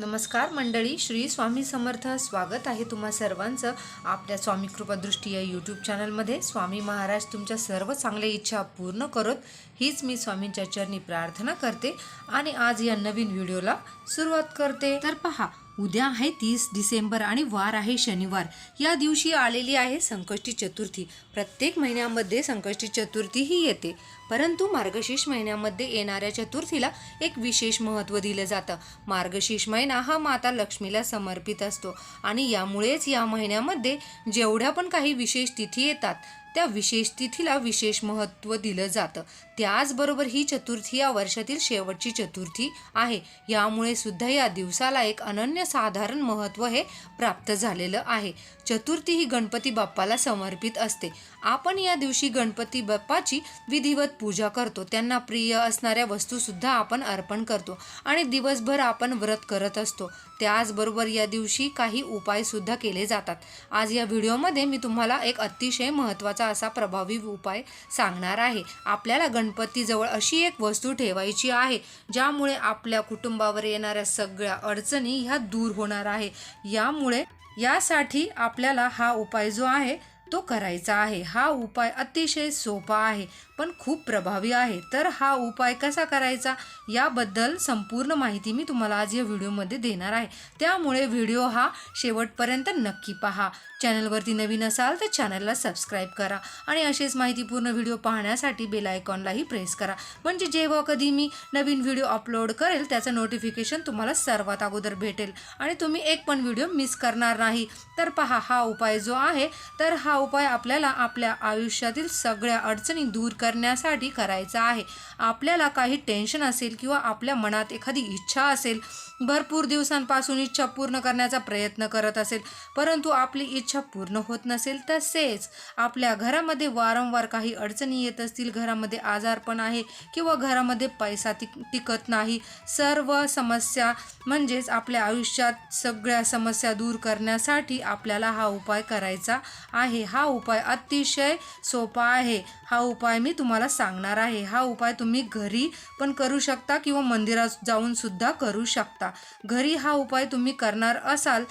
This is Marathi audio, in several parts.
नमस्कार मंडळी श्री स्वामी समर्थ स्वागत आहे तुम्हा सर्वांचं आपल्या स्वामी कृपादृष्टी या यूट्यूब चॅनलमध्ये. स्वामी महाराज तुमच्या सर्व चांगल्या इच्छा पूर्ण करत हीच मी स्वामींच्या चरणी प्रार्थना करते आणि आज या नवीन व्हिडिओला सुरुवात करते. तर पहा उद्या आहे तीस डिसेंबर आणि वार आहे शनिवार. या दिवशी आलेली आहे संकष्टी चतुर्थी. प्रत्येक महिन्यामध्ये संकष्टी चतुर्थी ही येते. परंतु मार्गशीर्ष महिन्यामध्ये येणाऱ्या चतुर्थीला एक विशेष महत्त्व दिलं जातं. मार्गशीर्ष महिना हा माता लक्ष्मीला समर्पित असतो आणि यामुळेच या महिन्यामध्ये जेवढ्या पण काही विशेष तिथी येतात त्या विशेष तिथीला विशेष महत्त्व दिलं जातं. त्याचबरोबर ही चतुर्थी या वर्षातील शेवटची चतुर्थी आहे. यामुळे सुद्धा या दिवसाला एक अनन्यसाधारण महत्त्व हे प्राप्त झालेलं आहे. चतुर्थी ही गणपती बाप्पाला समर्पित असते. आपण या दिवशी गणपती बाप्पाची विधिवत पूजा करतो. त्यांना प्रिय असणाऱ्या वस्तूसुद्धा आपण अर्पण करतो आणि दिवसभर आपण व्रत करत असतो. त्याचबरोबर या दिवशी काही उपायसुद्धा केले जातात. आज या व्हिडिओमध्ये मी तुम्हाला एक अतिशय महत्त्वाचा असा प्रभावी उपाय सांगणार आहे. आपल्याला गण गणपतीजवळ अशी एक वस्तू ठेवायची आहे ज्यामुळे आपल्या कुटुंबावर येणाऱ्या सगळ्या अडचणी ह्या दूर होणार आहे. यामुळे यासाठी आपल्याला हा उपाय जो आहे तो करायचा आहे. हा उपाय अतिशय सोपा आहे पण खूप प्रभावी आहे. तर हा उपाय कसा करायचा याबद्दल संपूर्ण माहिती मी तुम्हाला आज या व्हिडिओमध्ये देणार आहे. त्यामुळे व्हिडिओ हा शेवटपर्यंत नक्की पहा. चॅनलवरती नवीन असाल तर चॅनलला सबस्क्राईब करा आणि असेच माहितीपूर्ण व्हिडिओ पाहण्यासाठी बेल आयकॉनलाही प्रेस करा. म्हणजे जेव्हा कधी मी नवीन व्हिडिओ अपलोड करेल त्याचं नोटिफिकेशन तुम्हाला सर्वात अगोदर भेटेल. आणि तुम्ही एक पण व्हिडिओ मिस करणार नाही. तर पहा हा उपाय जो आहे तर हा उपाय आपल्याला आपल्या आयुष्यातील सगळ्या अडचणी दूर करण्यासाठी करायचा आहे. आपल्याला काही टेन्शन असेल किंवा आपल्या मनात एखादी इच्छा असेल भरपूर दिवसांपासून इच्छा पूर्ण करण्याचा प्रयत्न करत असेल. परंतु आपली इच्छा पूर्ण होत नसेल तसेच आपल्या घरामध्ये वारंवार काही अडचणी येत असतील घरामध्ये आजारपण आहे किंवा घरामध्ये पैसा टिक टिकत नाही सर्व समस्या म्हणजेच आपल्या आयुष्यात सगळ्या समस्या दूर करण्यासाठी आपल्याला हा उपाय करायचा आहे. हा उपाय अतिशय सोपा आहे. हा उपाय मी तुम्हाला सांगणार आहे. हा उपाय तुम्ही घरी पण करू शकता किंवा मंदिरात जाऊन सुद्धा करू शकता. घरी हा उपाय तुम्ही करणार असाल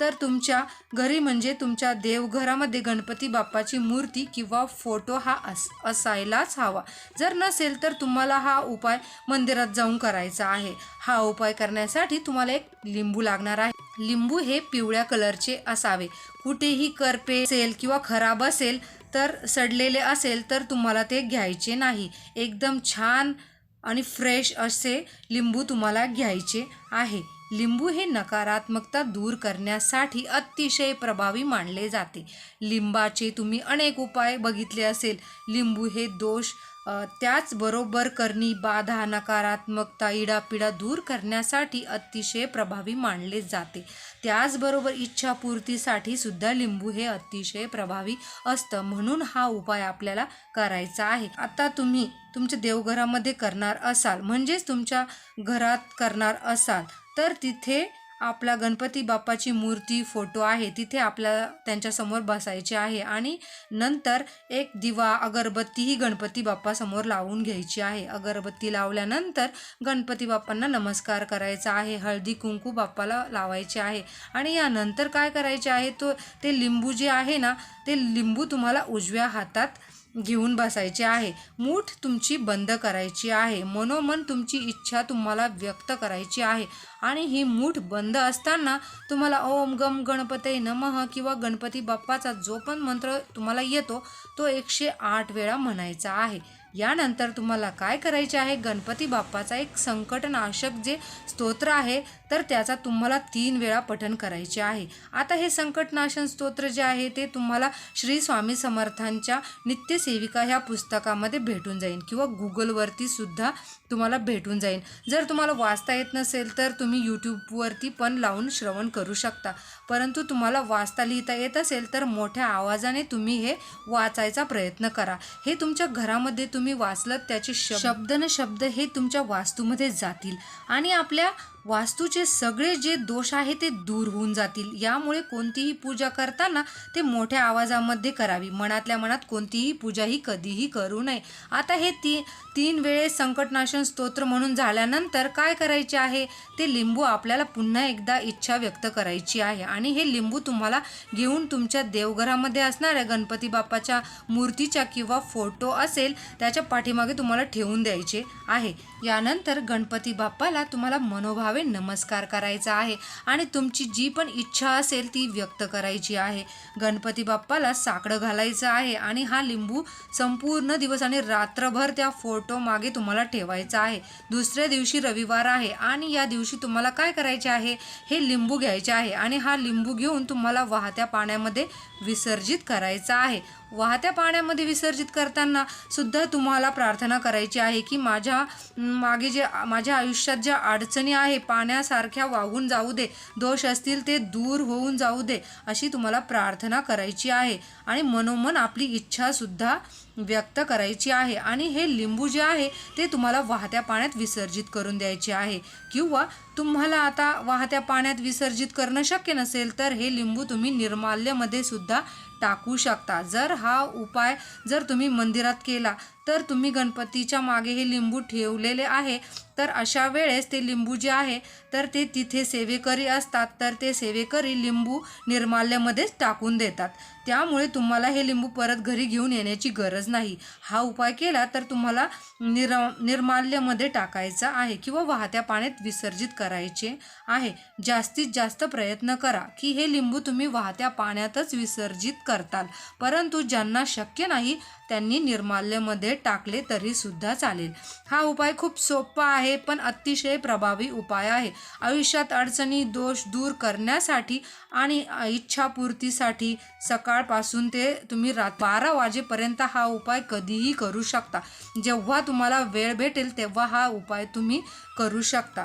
तर तुमच्या घरी म्हणजे तुमच्या देवघरामध्ये गणपती बाप्पाची मूर्ती किंवा फोटो हा अस असायलाच हवा. जर नसेल तर तुम्हाला हा उपाय मंदिरात जाऊन करायचा आहे. हा उपाय करण्यासाठी तुम्हाला एक लिंबू लागणार आहे. लिंबू हे पिवळ्या कलरचे असावे. कुठेही करपे असेल किंवा खराब असेल तर सडलेले असेल तर तुम्हाला ते घ्यायचे नाही. एकदम छान आणि फ्रेश असे लिंबू तुम्हाला घ्यायचे आहे. लिंबू हे नकारात्मकता दूर करण्यासाठी अतिशय प्रभावी मानले जाते. लिंबाचे तुम्ही अनेक उपाय बघितले असेल. लिंबू हे दोष त्याचबरोबर करणी बाधा नकारात्मकता इडापिडा दूर करण्यासाठी अतिशय प्रभावी मानले जाते. त्याचबरोबर इच्छापूर्तीसाठी सुद्धा लिंबू हे अतिशय प्रभावी असतं म्हणून हा उपाय आपल्याला करायचा आहे. आता तुम्ही तुमच्या देवघरामध्ये करणार असाल म्हणजेच तुमच्या घरात करणार असाल तर तिथे आपला गणपती बाप्पाची मूर्ती फोटो आहे. तिथे आपल्या त्यांच्यासमोर बसायचे आहे आणि नंतर एक दिवा अगरबत्ती ही गणपती बाप्पासमोर लावून घ्यायची आहे. अगरबत्ती लावल्यानंतर गणपती बाप्पांना नमस्कार करायचा आहे. हळदी कुंकू बाप्पाला लावायचे आहे. आणि यानंतर काय करायचे आहे? तो ते लिंबू जे आहे ना ते लिंबू तुम्हाला उजव्या हातात घेऊन बसायचे आहे. मूठ तुमची बंद करायची आहे. मनोमन तुमची इच्छा तुम्हाला व्यक्त करायची आहे. आणि ही मूठ बंद असताना तुम्हाला ओम गम गणपते नमः किंवा गणपती बाप्पाचा जो पण मंत्र तुम्हाला येतो तो एकशे आठ वेळा म्हणायचा आहे. यानंतर तुम्हाला काय करायचे आहे? गणपती बाप्पाचा एक संकटनाशक जे स्तोत्र आहे तर त्याचा तुम्हाला तीन वेळा पठण करायचे आहे. आता हे संकटनाशन स्तोत्र जे आहे ते तुम्हाला श्री स्वामी समर्थांच्या नित्यसेविका ह्या पुस्तकामध्ये भेटून जाईल किंवा गुगलवरती सुद्धा तुम्हाला भेटून जाईल. जर तुम्हाला वाचता येत नसेल तर तुम्ही यूट्यूबवरती पण लावून श्रवण करू शकता. परंतु तुम्हाला वाचता लिहिता येत असेल तर मोठ्या आवाजाने तुम्ही हे वाचायचा प्रयत्न करा. हे तुमच्या घरामध्ये तुम्ही वाचलं त्याचे शब्द न शब्द हे तुमच्या वास्तूमध्ये जातील आणि आपल्या वास्तूचे सगळे जे दोष आहे ते दूर होऊन जातील. यामुळे कोणतीही पूजा करताना ते मोठ्या आवाजामध्ये करावी. मनातल्या मनात कोणतीही पूजा ही कधीही करू नये. आता हे ती तीन वेळेस संकटनाशन स्तोत्र म्हणून झाल्यानंतर काय करायचे आहे? ते लिंबू आपल्याला पुन्हा एकदा इच्छा व्यक्त करायची आहे. आणि हे लिंबू तुम्हाला घेऊन तुमच्या देवघरामध्ये असणाऱ्या गणपती बाप्पाच्या मूर्तीच्या किंवा फोटो असेल त्याच्या पाठीमागे तुम्हाला ठेवून द्यायचे आहे. यानंतर गणपती बाप्पाला तुम्हाला मनोभावे नमस्कार करायचा आहे. आणि तुमची जी पण इच्छा असेल ती व्यक्त करायची आहे. गणपती बाप्पाला साकडं घालायचं आहे आणि हा लिंबू संपूर्ण दिवस आणि रात्रभर त्या फोटो मागे तुम्हाला ठेवायचा आहे. दुसऱ्या दिवशी रविवार आहे आणि या दिवशी तुम्हाला काय करायचे आहे? हे लिंबू घ्यायचे आहे आणि हा लिंबू घेऊन तुम्हाला वाहत्या पाण्यामध्ये विसर्जित करायचा आहे. वाहत्या पाण्यामध्ये विसर्जित करताना सुद्धा तुम्हाला प्रार्थना करायची आहे की माझ्या मागे जे माझ्या आयुष्यात ज्या अडचणी आहे पाण्यासारख्या वाहून जाऊ दे दोष असतील ते दूर होऊन जाऊ दे अशी तुम्हाला प्रार्थना करायची आहे. आणि मनोमन आपली इच्छासुद्धा व्यक्त करायची आहे. आणि हे लिंबू जे आहे ते तुम्हाला वाहत्या पाण्यात विसर्जित करून द्यायचे आहे. किंवा तुम्हाला आता वाहत्या पाण्यात विसर्जित करणं शक्य नसेल तर हे लिंबू तुम्ही निर्माल्यमध्ये सुद्धा टाकू शकता. जर हा उपाय जर तुम्ही मंदिरात केला तर तुम्ही गणपतीच्या मागे हे लिंबू ठेवलेले आहे. तर अशा वेळेस ते लिंबू जे आहे तर ते तिथे सेवेकरी असतात. तर ते सेवेकरी लिंबू निर्माल्यामध्येच टाकून देतात. त्यामुळे तुम्हाला हे लिंबू परत घरी घेऊन येण्याची गरज नाही. हा उपाय केला तर तुम्हाला निर निर्माल्यामध्ये टाकायचा आहे किंवा वाहत्या पाण्यात विसर्जित करायचे आहे. जास्तीत जास्त प्रयत्न करा की हे लिंबू तुम्ही वाहत्या पाण्यातच विसर्जित करताल. परंतु ज्यांना शक्य नाही त्यांनी निर्माल्यमध्ये टाकले तरी सुद्धा चालेल. हा उपाय खूप सोपा आहे पण अतिशय प्रभावी उपाय आहे. आयुष्यात अडचणी दोष दूर करण्यासाठी आणि इच्छापूर्तीसाठी सकाळपासून ते तुम्ही रात बारा वाजेपर्यंत हा उपाय कधीही करू शकता. जेव्हा तुम्हाला वेळ भेटेल तेव्हा हा उपाय तुम्ही करू शकता.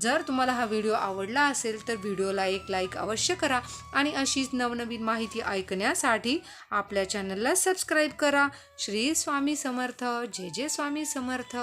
जर तुम्हाला हा व्हिडिओ आवडला असेल तर व्हिडिओला एक लाईक अवश्य करा आणि अशीच नवनवीन माहिती ऐकण्यासाठी आपल्या चॅनलला सबस्क्राईब करा. श्री स्वामी समर्थ. जे जे स्वामी समर्थ.